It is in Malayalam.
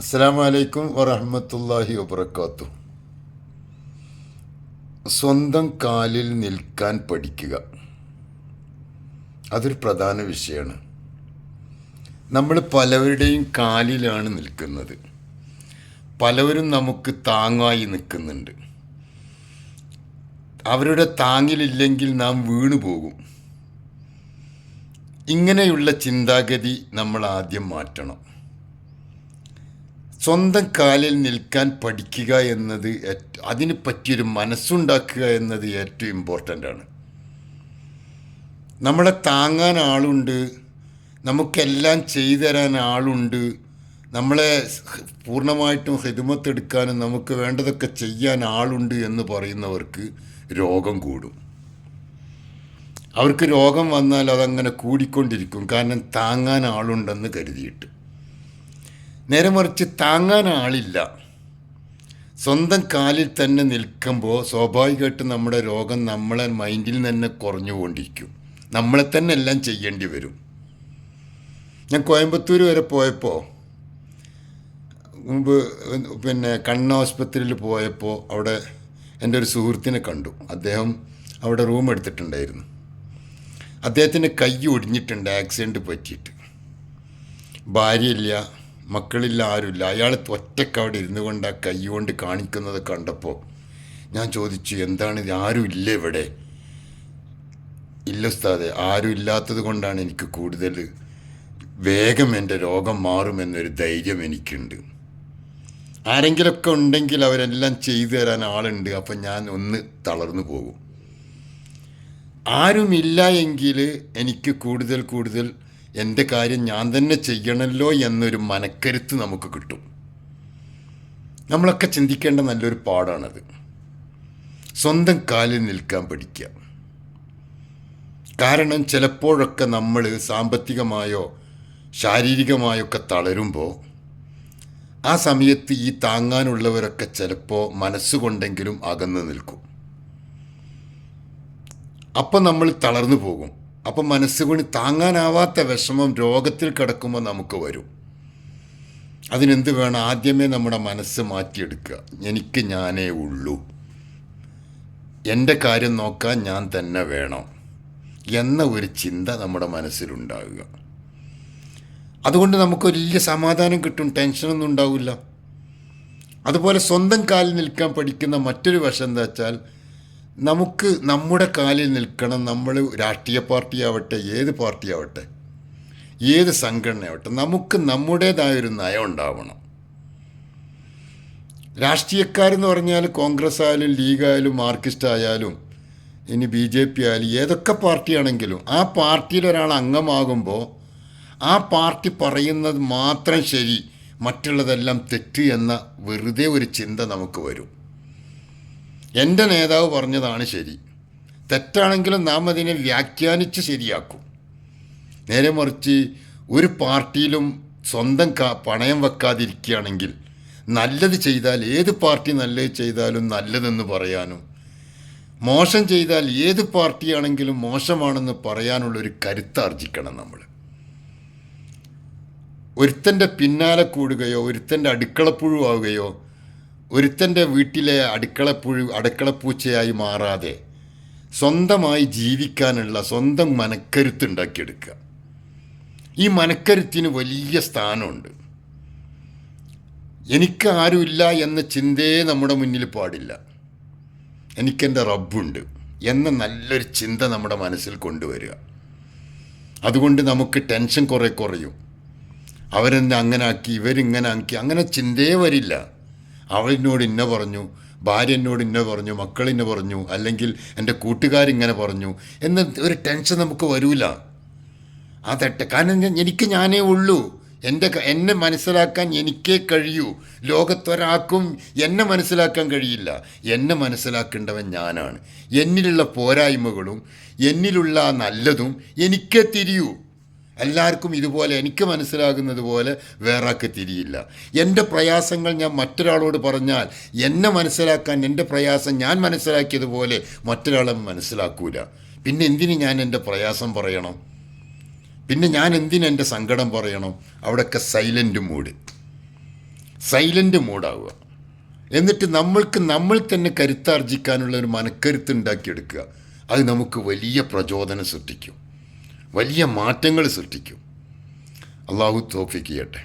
അസ്സാം വലൈക്കും വറഹമത്തല്ലാഹി വബർക്കാത്തു സ്വന്തം കാലിൽ നിൽക്കാൻ പഠിക്കുക. അതൊരു പ്രധാന വിഷയമാണ്. നമ്മൾ പലവരുടെയും കാലിലാണ് നിൽക്കുന്നത്. പലവരും നമുക്ക് താങ്ങായി നിൽക്കുന്നുണ്ട്. അവരുടെ താങ്ങിലില്ലെങ്കിൽ നാം വീണു പോകും. ഇങ്ങനെയുള്ള ചിന്താഗതി നമ്മൾ ആദ്യം മാറ്റണം. സ്വന്തം കാലിൽ നിൽക്കാൻ പഠിക്കുക എന്നത് അതിന് പറ്റിയൊരു മനസ്സുണ്ടാക്കുക എന്നത് ഏറ്റവും ഇമ്പോർട്ടന്റ് ആണ്. നമ്മളെ താങ്ങാൻ ആളുണ്ട് നമുക്കെല്ലാം ചെയ്തു തരാൻ ആളുണ്ട് നമ്മളെ പൂർണമായിട്ടും ഹിതമത്തെടുക്കാനും നമുക്ക് വേണ്ടതൊക്കെ ചെയ്യാൻ ആളുണ്ട് എന്ന് പറയുന്നവർക്ക് രോഗം കൂടും. അവർക്ക് രോഗം വന്നാൽ അതങ്ങനെ കൂടിക്കൊണ്ടിരിക്കും കാരണം താങ്ങാൻ ആളുണ്ടെന്ന് കരുതിയിട്ട്. നേരെ മറിച്ച് താങ്ങാൻ ആളില്ല. സ്വന്തം കാലിൽ തന്നെ നിൽക്കുമ്പോൾ സ്വാഭാവികമായിട്ടും നമ്മുടെ രോഗം നമ്മളെ മൈൻഡിൽ തന്നെ കുറഞ്ഞു കുറഞ്ഞുകൊണ്ടിരിക്കും. നമ്മളെ തന്നെ എല്ലാം ചെയ്യേണ്ടി വരും. ഞാൻ കോയമ്പത്തൂർ വരെ പോയപ്പോൾ മുമ്പ് പിന്നെ കണ്ണാശുപത്രിയിൽ പോയപ്പോൾ അവിടെ എന്റെ ഒരു സുഹൃത്തിനെ കണ്ടു. അദ്ദേഹം അവിടെ റൂം എടുത്തിട്ടുണ്ടായിരുന്നു. അദ്ദേഹത്തിന്റെ കൈ ഒടിഞ്ഞിട്ടുണ്ട് ആക്സിഡന്റ് പറ്റിയിട്ട്. ഭാര്യയില്ല മക്കളില്ല ആരുമില്ല അയാൾ ഒറ്റയ്ക്ക് അവിടെ ഇരുന്നു കൊണ്ട് ആ കൈ കൊണ്ട് കാണിക്കുന്നത് കണ്ടപ്പോൾ ഞാൻ ചോദിച്ചു എന്താണ് ഇത്? ആരും ഇല്ല ഇവിടെ? ഇല്ല ഉസ്താദെ ആരും ഇല്ലാത്തത് കൊണ്ടാണ് എനിക്ക് കൂടുതൽ വേഗം എന്റെ രോഗം മാറുമെന്നൊരു ധൈര്യം എനിക്കുണ്ട്. ആരെങ്കിലുമൊക്കെ ഉണ്ടെങ്കിൽ അവരെല്ലാം ചെയ്തു തരാൻ ആളുണ്ട്. അപ്പം ഞാൻ ഒന്ന് തളർന്നു പോകും. ആരുമില്ല എങ്കിൽ എനിക്ക് കൂടുതൽ കൂടുതൽ എന്റെ കാര്യം ഞാൻ തന്നെ ചെയ്യണമല്ലോ എന്നൊരു മനക്കരുത്ത് നമുക്ക് കിട്ടും. നമ്മളൊക്കെ ചിന്തിക്കേണ്ട നല്ലൊരു പാടാണത്. സ്വന്തം കാലിൽ നിൽക്കാൻ പഠിക്കുക. കാരണം ചിലപ്പോഴൊക്കെ നമ്മൾ സാമ്പത്തികമായോ ശാരീരികമായോ ഒക്കെ തളരുമ്പോൾ ആ സമയത്ത് ഈ താങ്ങാനുള്ളവരൊക്കെ ചിലപ്പോൾ മനസ്സുകൊണ്ടെങ്കിലും അകന്നു നിൽക്കും. അപ്പം നമ്മൾ തളർന്നു പോകും. അപ്പം മനസ്സുകൊണ്ട് താങ്ങാനാവാത്ത വിഷമം രോഗത്തിൽ കിടക്കുമ്പോൾ നമുക്ക് വരും. അതിനെന്ത് വേണം? ആദ്യമേ നമ്മുടെ മനസ്സ് മാറ്റിയെടുക്കുക. എനിക്ക് ഞാനേ ഉള്ളൂ. എന്റെ കാര്യം നോക്കാൻ ഞാൻ തന്നെ വേണം എന്ന ഒരു ചിന്ത നമ്മുടെ മനസ്സിലുണ്ടാവുക. അതുകൊണ്ട് നമുക്ക് വലിയ സമാധാനം കിട്ടും. ടെൻഷനൊന്നും ഉണ്ടാവില്ല. അതുപോലെ സ്വന്തം കാലിൽ നിൽക്കാൻ പഠിക്കുന്ന മറ്റൊരു വശം എന്താ വെച്ചാൽ നമുക്ക് നമ്മുടെ കാലിൽ നിൽക്കണം. നമ്മൾ രാഷ്ട്രീയ പാർട്ടി ആവട്ടെ ഏത് പാർട്ടി ആവട്ടെ ഏത് സംഘടനയാവട്ടെ നമുക്ക് നമ്മുടേതായൊരു നയം ഉണ്ടാവണം. രാഷ്ട്രീയക്കാരെന്ന് പറഞ്ഞാൽ കോൺഗ്രസ് ആയാലും ലീഗായാലും മാർക്സിസ്റ്റ് ആയാലും ഇനി ബി ജെ പി ആയാലും ഏതൊക്കെ പാർട്ടിയാണെങ്കിലും ആ പാർട്ടിയിൽ ഒരാൾ അംഗമാകുമ്പോൾ ആ പാർട്ടി പറയുന്നത് മാത്രം ശരി മറ്റുള്ളതെല്ലാം തെറ്റ് എന്ന വെറുതെ ഒരു ചിന്ത നമുക്ക് വരും. എന്റെ നേതാവ് പറഞ്ഞതാണ് ശരി. തെറ്റാണെങ്കിലും നാം അതിനെ വ്യാഖ്യാനിച്ച് ശരിയാക്കും. നേരെ മറിച്ച് ഒരു പാർട്ടിയിലും സ്വന്തം കാ പണയം വെക്കാതിരിക്കുകയാണെങ്കിൽ നല്ലത് ചെയ്താൽ ഏത് പാർട്ടി നല്ലത് ചെയ്താലും നല്ലതെന്ന് പറയാനും മോശം ചെയ്താൽ ഏത് പാർട്ടിയാണെങ്കിലും മോശമാണെന്ന് പറയാനുള്ളൊരു കരുത്താർജിക്കണം നമ്മൾ. ഒരുത്തന്റെ പിന്നാലെ കൂടുകയോ ഒരുത്തന്റെ അടുക്കളപ്പുഴുവാവുകയോ ഒരുത്തന്റെ വീട്ടിലെ അടുക്കളപ്പുഴു അടുക്കളപ്പൂച്ചയായി മാറാതെ സ്വന്തമായി ജീവിക്കാനുള്ള സ്വന്തം മനക്കരുത്ത് ഉണ്ടാക്കിയെടുക്കുക ഈ മനക്കരുത്തിന് വലിയ സ്ഥാനമുണ്ട്. എനിക്ക് ആരുമില്ല എന്ന ചിന്തയെ നമ്മുടെ മുന്നിൽ പാടില്ല. എനിക്കെന്റെ റബ്ബുണ്ട് എന്ന നല്ലൊരു ചിന്ത നമ്മുടെ മനസ്സിൽ കൊണ്ടുവരിക. അതുകൊണ്ട് നമുക്ക് ടെൻഷൻ കുറേ കുറയും. അവരെന്നെ അങ്ങനെ ആക്കി ഇവരിങ്ങനെ ആക്കി അങ്ങനെ ചിന്തയെ വരില്ല. അവളിനോട് ഇന്ന പറഞ്ഞു ഭാര്യ എന്നോട് ഇന്ന പറഞ്ഞു മക്കൾ ഇന്ന പറഞ്ഞു അല്ലെങ്കിൽ എന്റെ കൂട്ടുകാരിങ്ങനെ പറഞ്ഞു എന്ന ഒരു ടെൻഷൻ നമുക്ക് വരൂല. അതട്ടെ കാരണം എനിക്ക് ഞാനേ ഉള്ളൂ. എന്റെ എന്നെ മനസ്സിലാക്കാൻ എനിക്കേ കഴിയൂ. ലോകത്തൊരാൾക്കും എന്നെ മനസ്സിലാക്കാൻ കഴിയില്ല. എന്നെ മനസ്സിലാക്കേണ്ടവൻ ഞാനാണ്. എന്നിലുള്ള പോരായ്മകളും എന്നിലുള്ള നല്ലതും എനിക്കേ തിരിയൂ. എല്ലാവർക്കും ഇതുപോലെ എനിക്ക് മനസ്സിലാകുന്നത് പോലെ വേറാക്ക് തിരിയില്ല. എന്റെ പ്രയാസങ്ങൾ ഞാൻ മറ്റൊരാളോട് പറഞ്ഞാൽ എന്നെ മനസ്സിലാക്കാൻ എന്റെ പ്രയാസം ഞാൻ മനസ്സിലാക്കിയതുപോലെ മറ്റൊരാളെ മനസ്സിലാക്കൂല. പിന്നെ എന്തിന് ഞാൻ എന്റെ പ്രയാസം പറയണം? പിന്നെ ഞാൻ എന്തിന് എന്റെ സങ്കടം പറയണം? അവിടെയൊക്കെ സൈലന്റ് മൂഡ് സൈലന്റ് മൂഡാവുക എന്നിട്ട് നമ്മൾക്ക് നമ്മൾ തന്നെ കരുത്താർജിക്കാനുള്ള ഒരു മനക്കരുത്ത് ഉണ്ടാക്കിയെടുക്കുക. അത് നമുക്ക് വലിയ പ്രചോദനം സൃഷ്ടിക്കും. വലിയ മാറ്റങ്ങൾ സൃഷ്ടിക്കും. അള്ളാഹു തോഫിക്ക് ചെയ്യട്ടെ.